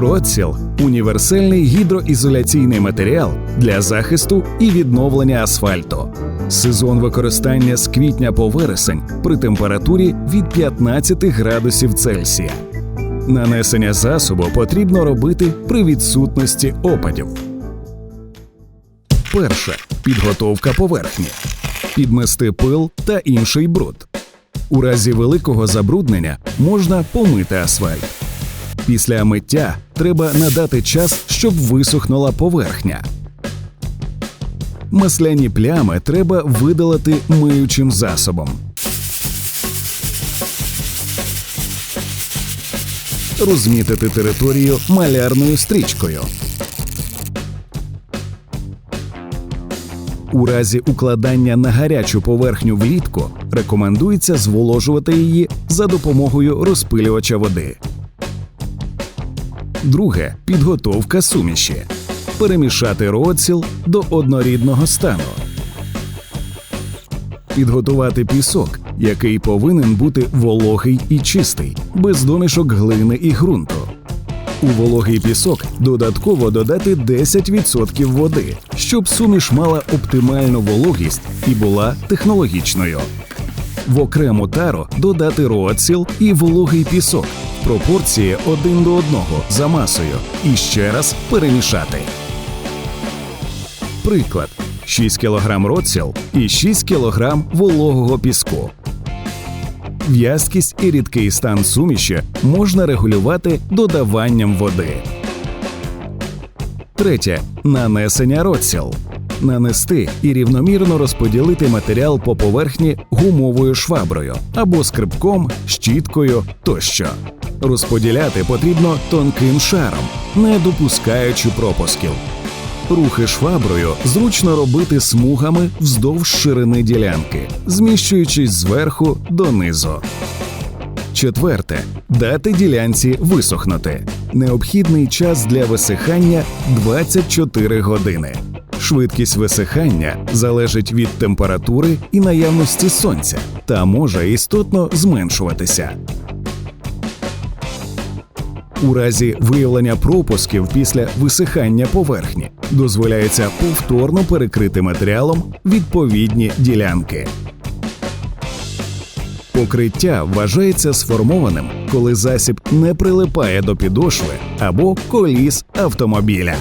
Роціл універсальний гідроізоляційний матеріал для захисту і відновлення асфальту. Сезон використання з квітня по вересень при температурі від 15 градусів Цельсія. Нанесення засобу потрібно робити при відсутності опадів. Перше підготовка поверхні, підмести пил та інший бруд. У разі великого забруднення можна помити асфальт. Після миття треба надати час, щоб висохнула поверхня. Масляні плями треба видалити миючим засобом. Розмітити територію малярною стрічкою. У разі укладання на гарячу поверхню влітку рекомендується зволожувати її за допомогою розпилювача води. Друге підготовка суміші. Перемішати роціл до однорідного стану. Підготувати пісок, який повинен бути вологий і чистий, без домішок глини і ґрунту. У вологий пісок додатково додати 10% води, щоб суміш мала оптимальну вологість і була технологічною. В окрему тару додати роціл і вологий пісок пропорції один до одного за масою і ще раз перемішати. Приклад: 6 кг роціл і 6 кг вологого піску. В'язкість і рідкий стан суміші можна регулювати додаванням води. Третє нанесення роціл. Нанести і рівномірно розподілити матеріал по поверхні гумовою шваброю або скрибком, щіткою тощо. Розподіляти потрібно тонким шаром, не допускаючи пропусків. Рухи шваброю зручно робити смугами вздовж ширини ділянки, зміщуючись зверху донизу. Четверте дати ділянці висохнути. Необхідний час для висихання 24 години. Швидкість висихання залежить від температури і наявності сонця та може істотно зменшуватися. У разі виявлення пропусків після висихання поверхні дозволяється повторно перекрити матеріалом відповідні ділянки. Покриття вважається сформованим, коли засіб не прилипає до підошви або коліс автомобіля.